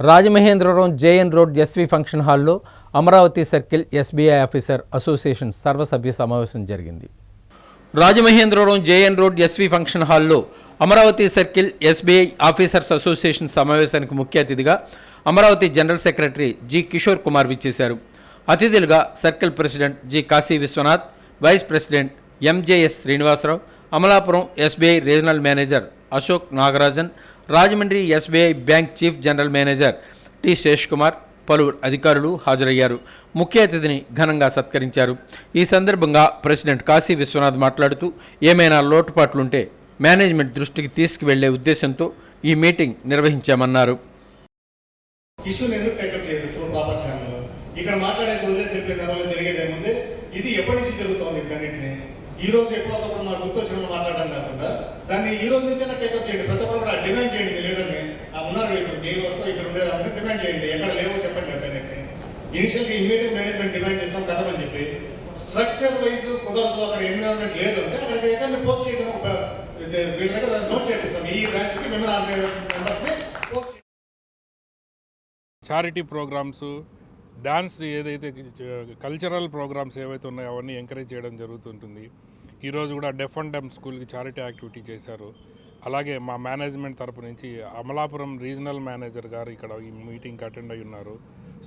Rajamahendravaram JN road SV function హాల్లో Amaravati circle SBI officer association సర్వసభ్య సమావేశం జరిగింది. Rajamahendravaram JN road SV function హాల్లో Amaravati circle SBI officers association సమావేశానికి ముఖ్య అతిథిగా Amaravati general secretary G Kishore Kumar విచ్చేశారు. అతిథులుగా circle president G Kashi Vishwanath vice president MJS Srinivasa Rao Amalapuram SBI regional manager Ashok Nagarajan Rajahmundry SBI bank chief general manager T Sesh Kumar పలువురు అధికారులు హాజరయ్యారు. ముఖ్య అతిథిని ఘనంగా సత్కరించారు. ఈ సందర్భంగా ప్రెసిడెంట్ కాశీ విశ్వనాథ్ మాట్లాడుతూ ఏమైనా లోటుపాట్లుంటే మేనేజ్మెంట్ దృష్టికి తీసుకువెళ్ళే ఉద్దేశంతో ఈ మీటింగ్ నిర్వహించామన్నారు. ఇక్కడ మాట్లాడేసి వదిలేసి చెప్పిన దానివల్ల జరిగేది ఏముంది ఇది ఎప్పటి నుంచి జరుగుతోంది ఇవన్నింటిని ఈ రోజు ఎప్పుడొకప్పుడు మాకు గుర్తొచ్చినప్పుడు మాట్లాడడం కాకుండా దాన్ని ఈ రోజు నుంచి టేకప్ చేయండి. ప్రతి ఒక్కరు డిమాండ్ చేయండి లీడర్ని ఆ ఉన్నారు ఇప్పుడు మీ వరకు ఇక్కడ ఉండేదాన్ని డిమాండ్ చేయండి. ఎక్కడ లేవో చెప్పండి అంటే ఇనిషియల్గా ఇమీడియట్ మేనేజ్మెంట్ డిమాండ్ చేస్తాం కథమని చెప్పి. స్ట్రక్చర్ వైజ్ కుదరదు అక్కడ ఎన్విరాన్మెంట్ లేదు అంటే అక్కడ ఎక్కడ పోస్ట్ చేయడం ఒక వీళ్ళ దగ్గర నోట్ చేపిస్తాం. ఈ బ్రాంచ్కి మిమ్మల్ని ఆరు మెంబర్స్ని పోస్ట్ చారిటీ ప్రోగ్రామ్స్ డ్యాన్స్ ఏదైతే కల్చరల్ ప్రోగ్రామ్స్ ఏవైతే ఉన్నాయో అవన్నీ ఎంకరేజ్ చేయడం జరుగుతుంటుంది. ఈరోజు కూడా డెఫ్ అండ్ డెమ్ స్కూల్కి చారిటీ యాక్టివిటీ చేశారు. అలాగే మా మేనేజ్మెంట్ తరపు నుంచి అమలాపురం రీజనల్ మేనేజర్ గారు ఇక్కడ ఈ మీటింగ్కి అటెండ్ అయి ఉన్నారు.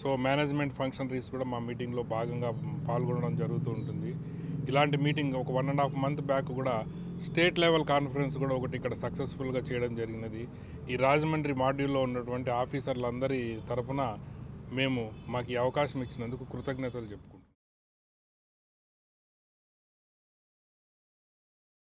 సో మేనేజ్మెంట్ ఫంక్షనరీస్ కూడా మా మీటింగ్లో భాగంగా పాల్గొనడం జరుగుతూ ఉంటుంది. ఇలాంటి మీటింగ్ ఒక one and half month back కూడా స్టేట్ లెవెల్ కాన్ఫరెన్స్ కూడా ఒకటి ఇక్కడ సక్సెస్ఫుల్గా చేయడం జరిగినది. ఈ రాజమండ్రి మాడ్యూల్లో ఉన్నటువంటి ఆఫీసర్లందరి తరపున మేము మాకు ఈ అవకాశం ఇచ్చినందుకు కృతజ్ఞతలు చెప్పుకుంటాం